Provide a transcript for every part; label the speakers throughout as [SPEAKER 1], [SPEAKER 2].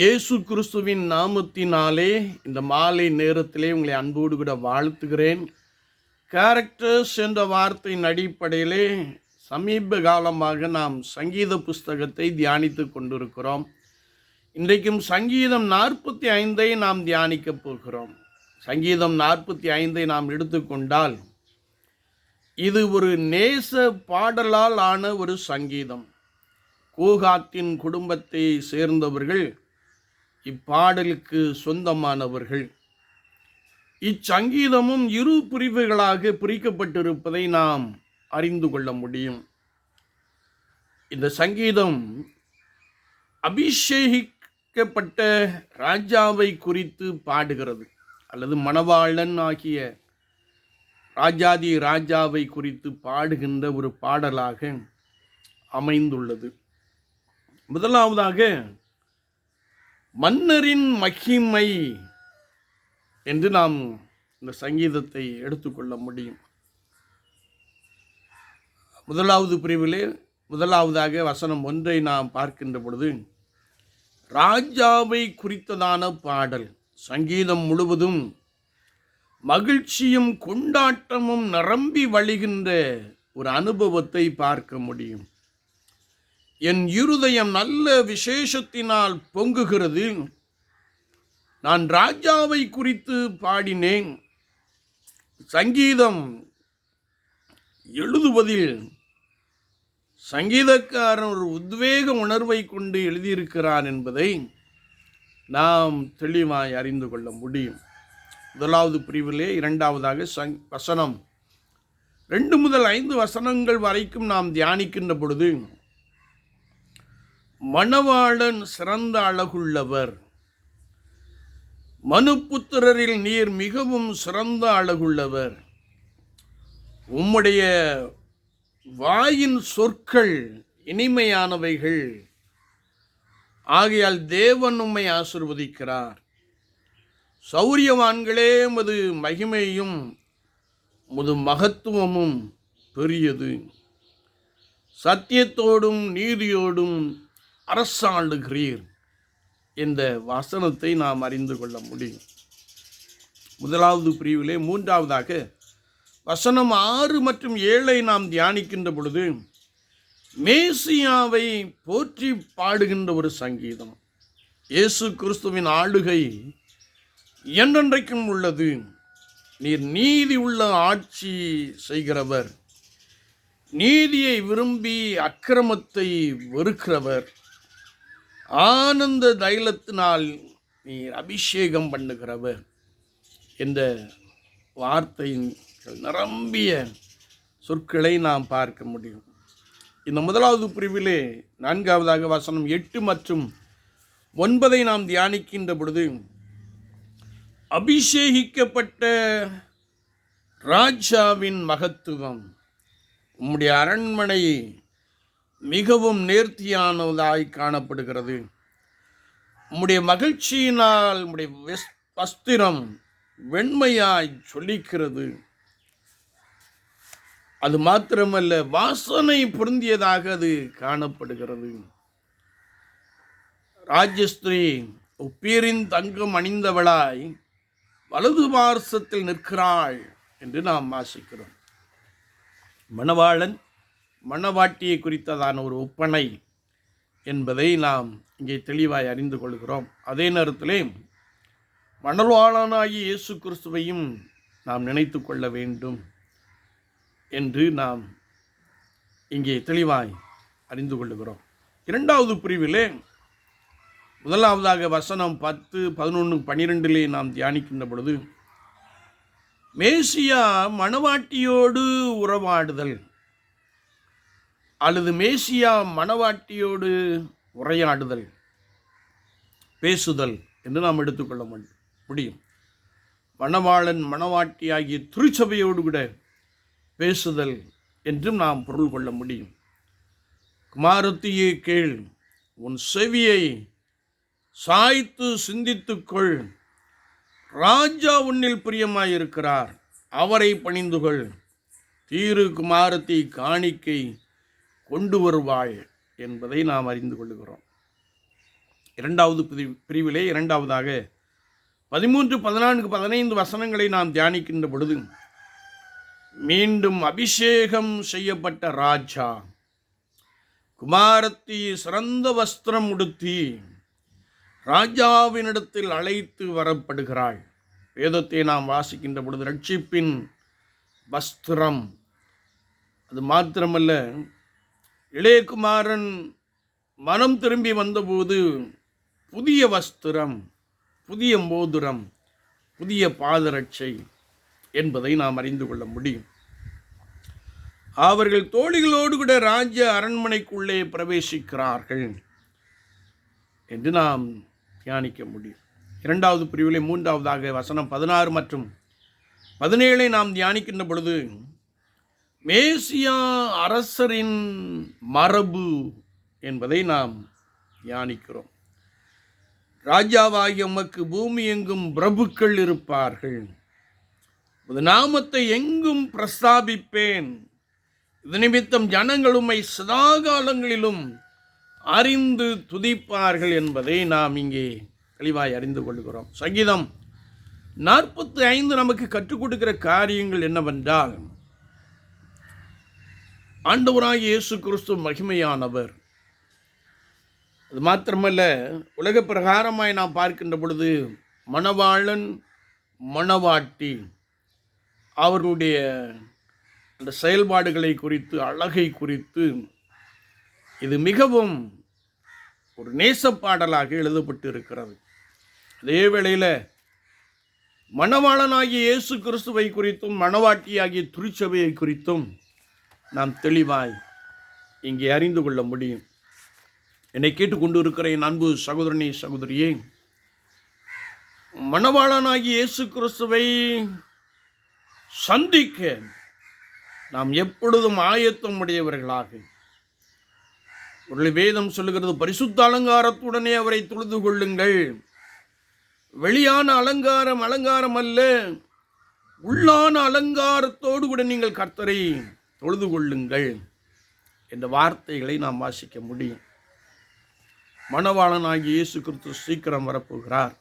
[SPEAKER 1] இயேசு கிறிஸ்துவின் நாமத்தினாலே இந்த மாலை நேரத்திலே உங்களை அன்போடு கூட வாழ்த்துகிறேன். கேரக்டர்ஸ் என்ற வார்த்தையின் அடிப்படையிலே சமீப காலமாக நாம் சங்கீத புஸ்தகத்தை தியானித்து கொண்டிருக்கிறோம். இன்றைக்கும் சங்கீதம் நாற்பத்தி ஐந்தை நாம் தியானிக்கப் போகிறோம். சங்கீதம் நாற்பத்தி ஐந்தை நாம் எடுத்துக்கொண்டால் இது ஒரு நேச பாடலால் ஆன ஒரு சங்கீதம். கூகாத்தின் குடும்பத்தை சேர்ந்தவர்கள் இப்பாடலுக்கு சொந்தமானவர்கள். இச்சங்கீதமும் இரு பிரிவுகளாக பிரிக்கப்பட்டிருப்பதை நாம் அறிந்து கொள்ள முடியும். இந்த சங்கீதம் அபிஷேகிக்கப்பட்ட ராஜாவை குறித்து பாடுகிறது அல்லது மணவாளன் ஆகிய ராஜாதி ராஜாவை குறித்து பாடுகின்ற ஒரு பாடலாக அமைந்துள்ளது. முதலாவதாக மன்னரின் மகிமை என்று நாம் இந்த சங்கீதத்தை எடுத்துக்கொள்ள முடியும். முதலாவது பிரிவிலே முதலாவதாக வசனம் ஒன்றை நாம் பார்க்கின்ற பொழுது ராஜாவை குறித்ததான பாடல். சங்கீதம் முழுவதும் மகிழ்ச்சியும் கொண்டாட்டமும் நிரம்பி வழிகின்ற ஒரு அனுபவத்தை பார்க்க முடியும். என் இருதயம் நல்ல விசேஷத்தினால் பொங்குகிறது. நான் ராஜாவை குறித்து பாடினேன். சங்கீதம் எழுதுவதில் சங்கீதக்காரன் ஒரு உத்வேக உணர்வை கொண்டு எழுதியிருக்கிறான் என்பதை நாம் தெளிவாய் அறிந்து கொள்ள முடியும். முதலாவது பிரிவிலே இரண்டாவதாக சங் வசனம். ரெண்டு முதல் ஐந்து வசனங்கள் வரைக்கும் நாம் தியானிக்கின்ற பொழுது மணவாளன் சிறந்த அழகுள்ளவர். மனுப்புத்திரரில் நீர் மிகவும் சிறந்த அழகுள்ளவர். உம்முடைய வாயின் சொற்கள் இனிமையானவைகள். ஆகையால் தேவன் உம்மை ஆசிர்வதிக்கிறார். சௌரியவான்களே மது மகிமையும் முது மகத்துவமும் பெரியது. சத்தியத்தோடும் நீதியோடும் அரசாளுகிறீர் என்ற வசனத்தை நாம் அறிந்து கொள்ள முடியும். முதலாவது பிரிவிலே மூன்றாவதாக வசனம் ஆறு மற்றும் ஏழை நாம் தியானிக்கின்ற பொழுது மேசியாவை போற்றி பாடுகின்ற ஒரு சங்கீதம். இயேசு கிறிஸ்துவின் ஆளுகை என்றென்றைக்கும் உள்ளது. நீர் நீதி உள்ள ஆட்சி செய்கிறவர். நீதியை விரும்பி அக்கிரமத்தை வெறுக்கிறவர். ஆனந்த தைலத்தினால் நீர் அபிஷேகம் பண்ணுகிறவர் என்ற வார்த்தையின் நிரம்பிய சொற்களை நாம் பார்க்க முடியும். இந்த முதலாவது பிரிவிலே நான்காவதாக வசனம் எட்டு மற்றும் ஒன்பதை நாம் தியானிக்கின்ற பொழுது அபிஷேகிக்கப்பட்ட ராஜாவின் மகத்துவம் உம்முடைய அரண்மனையை மிகவும் நேர்த்தியானதாய் காணப்படுகிறது. உம்முடைய மகிழ்ச்சியினால் உம்முடைய வஸ்திரம் வெண்மையாய் சொல்லிக்கிறது அது மாத்திரமல்ல வாசனை பொருந்தியதாக அது காணப்படுகிறது. ராஜஸ்திரீ ஒப்பீரின் தங்கம் அணிந்தவளாய் வலது பார்சத்தில் நிற்கிறாள் என்று நாம் வாசிக்கிறோம். மணவாளன் மணவாட்டியை குறித்ததான ஒரு ஒப்பனை என்பதை நாம் இங்கே தெளிவாய் அறிந்து கொள்கிறோம். அதே நேரத்திலே மணல்வாளனாகி இயேசு கிறிஸ்துவையும் நாம் நினைத்து கொள்ள வேண்டும் என்று நாம் இங்கே தெளிவாய் அறிந்து கொள்ளுகிறோம். இரண்டாவது பிரிவிலே முதலாவதாக வசனம் பத்து பதினொன்று பன்னிரெண்டிலே நாம் தியானிக்கின்ற பொழுது மேசியா மணவாட்டியோடு உறவாடுதல் அல்லது மேசியா மணவாட்டியோடு உரையாடுதல் பேசுதல் என்று நாம் எடுத்துக்கொள்ள முடியும் முடியும். மணவாளன் மணவாட்டி ஆகிய திருச்சபையோடு கூட பேசுதல் என்றும் நாம் பொருள் கொள்ள முடியும். குமாரத்தியே கேள் உன் செவியை சாய்த்து சிந்தித்துக்கொள் ராஜா உன்னில் பிரியமாயிருக்கிறார் அவரை பணிந்துகொள் தீரு குமாரத்தி காணிக்கை கொண்டு வருவாய் என்பதை நாம் அறிந்து கொள்கிறோம் இரண்டாவது பிரிவிலே இரண்டாவதாக பதிமூன்று பதினான்கு பதினைந்து வசனங்களை நாம் தியானிக்கின்ற பொழுது மீண்டும் அபிஷேகம் செய்யப்பட்ட ராஜா குமாரத்தி சிறந்த வஸ்திரம் உடுத்தி ராஜாவினிடத்தில் அழைத்து வரப்படுகிறாள். வேதத்தை நாம் வாசிக்கின்ற பொழுது ரட்சிப்பின் வஸ்திரம். அது மாத்திரமல்ல இளையகுமாரன் மனம் திரும்பி வந்தபோது புதிய வஸ்திரம் புதிய மோதிரம் புதிய பாதரட்சை என்பதை நாம் அறிந்து கொள்ள முடியும். அவர்கள் தோழிகளோடு கூட ராஜ்ய அரண்மனைக்குள்ளே பிரவேசிக்கிறார்கள் என்று நாம் தியானிக்க முடியும். இரண்டாவது பிரிவிலே மூன்றாவதாக வசனம் பதினாறு மற்றும் பதினேழை நாம் தியானிக்கின்ற பொழுது மேசியா அரசரின் மரபு என்பதை நாம் தியானிக்கிறோம். ராஜாவாகிய உமக்கு பூமி எங்கும் பிரபுக்கள் இருப்பார்கள். உமது நாமத்தை எங்கும் பிரஸ்தாபிப்பேன். இது நிமித்தம் ஜனங்கள் உம்மை சதாகாலங்களிலும் அறிந்து துதிப்பார்கள் என்பதை நாம் இங்கே தெளிவாய் அறிந்து கொள்கிறோம். சங்கீதம் நாற்பத்தி ஐந்து நமக்கு கற்றுக் கொடுக்கிற காரியங்கள் என்னவென்றால் ஆண்டவராக இயேசு கிறிஸ்து மகிமையானவர். அது மாத்திரமல்ல உலக பிரகாரமாய் நாம் பார்க்கின்ற பொழுது மணவாளன் மணவாட்டி அவர்களுடைய அந்த செயல்பாடுகளை குறித்து அழகை குறித்து இது மிகவும் ஒரு நேசப்பாடலாக எழுதப்பட்டு இருக்கிறது அதே வேளையில் மணவாளனாகிய இயேசு கிறிஸ்துவை குறித்தும் மணவாட்டியாகிய திருச்சபையை குறித்தும் நாம் தெளிவாய் இங்கே அறிந்து கொள்ள முடியும். என்னை கேட்டுக்கொண்டு இருக்கிற என் அன்பு சகோதரனே சகோதரியே மணவாளனாகிய இயேசு கிறிஸ்துவை சந்திக்க நாம் எப்பொழுதும் ஆயத்தம் உடையவர்களாக. ஒரு வேதம் சொல்லுகிறது பரிசுத்த அலங்காரத்துடனே அவரை தொழுது கொள்ளுங்கள். வெளியான அலங்காரம் அலங்காரம் அல்ல உள்ளான அலங்காரத்தோடு கூட நீங்கள் கர்த்தரை தொழுது கொள்ளுங்கள் என்ற வார்த்தைகளை நாம் வாசிக்க முடியும். மணவாளனாகி இயேசு கிறிஸ்து சீக்கிரம் வரப்போகிறார்.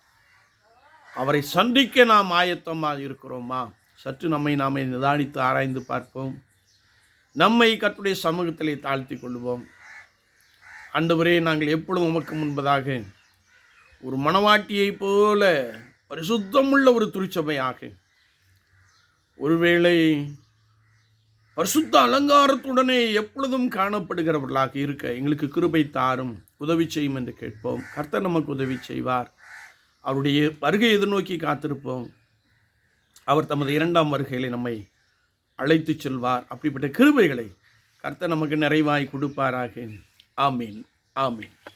[SPEAKER 1] அவரை சந்திக்க நாம் ஆயத்தமாக இருக்கிறோமா? சற்று நம்மை நாமே நிதானித்து ஆராய்ந்து பார்ப்போம். நம்மை கர்த்தருடைய சமூகத்திலே தாழ்த்தி கொள்வோம். ஆண்டவரே நாங்கள் எப்பொழுதும் உமக்கு முன்பதாக ஒரு மணவாட்டியைப் போல பரிசுத்தமுள்ள ஒரு திருச்சபையாக ஒருவேளை பரிசுத்த அலங்காரத்துடனே எப்பொழுதும் காணப்படுகிறவர்களாக இருக்க எங்களுக்கு கிருபை தாரும். உதவி செய்யும் என்று கேட்போம். கர்த்தர் நமக்கு உதவி செய்வார். அவருடைய வருகை எதிர்நோக்கி காத்திருப்போம். அவர் தமது இரண்டாம் வருகைகளை நம்மை அழைத்துச் செல்வார். அப்படிப்பட்ட கிருபைகளை கர்த்தர் நமக்கு நிறைவாய் கொடுப்பாராக. ஆமீன். ஆமீன்.